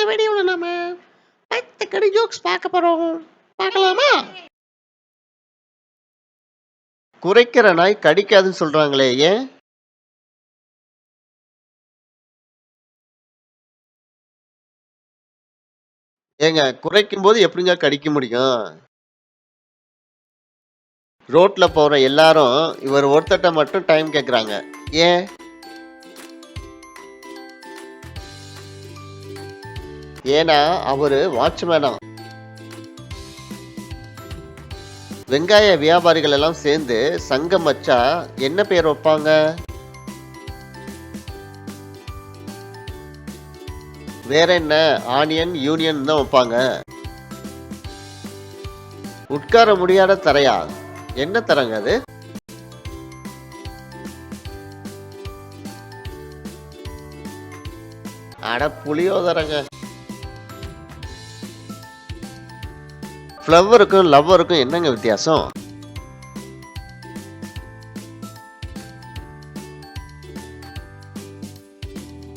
இந்த வீடியோவில் நாம பத்து கடி ஜோக்ஸ் பார்க்க போகிறோம் பார்க்கலாமா? குறைக்கிற நாய் கடிக்காதுன்னு சொல்கிறாங்களே ஏன்? ஏங்க குறைக்கும் போது எப்படிங்க கடிக்க முடியும்? ரோட்டில் போகிற எல்லாரும் இவர் ஒருத்தட்ட மட்டும் டைம் கேட்குறாங்க ஏன்? ஏன்னா அவரு வாட்ச்மேனா வெங்காய வியாபாரிகள் எல்லாம் சேர்ந்து சங்கம் வச்சா என்ன பேர் வைப்பாங்க? வேற என்ன? ஆனியன் யூனியன் தான் வைப்பாங்க. உட்கார முடியாத தரையா? என்ன தரங்க அது? அட புளியோதரங்க. ஃப்ளவருக்கும் லவ்வருக்கும் என்னங்க வித்தியாசம்?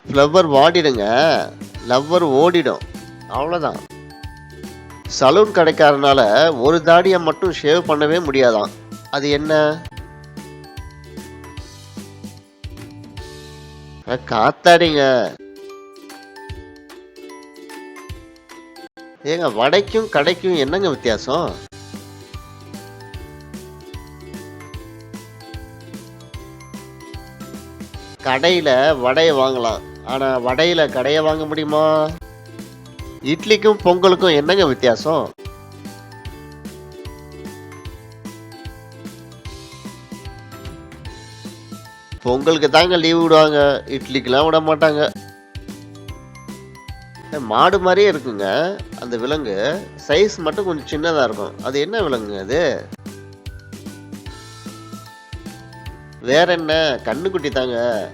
ஃப்ளவர் வாடிடுங்க. லவ்வர் ஓடிடும். அவ்வளோதான் சலூன் கடைக்காரனால ஒரு தாடியை மட்டும் ஷேவ் பண்ணவே முடியாதான். அது என்ன? காத்தாடிங்க. ஏங்க வடைக்கும் கடைக்கும் என்னங்க வித்தியாசம்? கடையில் வடையை வாங்கலாம். ஆனால் வடையில் கடையை வாங்க முடியுமா? இட்லிக்கும் பொங்கலுக்கும் என்னங்க வித்தியாசம்? பொங்கலுக்கு தாங்க லீவ் விடுவாங்க. இட்லிக்கெலாம் விட மாட்டாங்க. மாடு மாதிரியே இருக்குங்க அந்த விலங்கு. சைஸ் மட்டும் கொஞ்சம் சின்னதாக இருக்கும். அது என்ன விலங்குங்க அது? வேற என்ன? கண்ணுக்குட்டி தாங்க.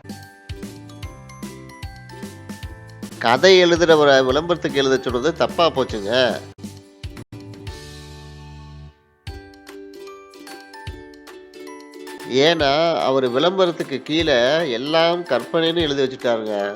கதை எழுதுகிற விளம்பரத்துக்கு எழுத சொல்றது தப்பா போச்சுங்க. ஏன்னா அவர் விளம்பரத்துக்கு கீழே எல்லாம் கற்பனைன்னு எழுதி வச்சுட்டாருங்க.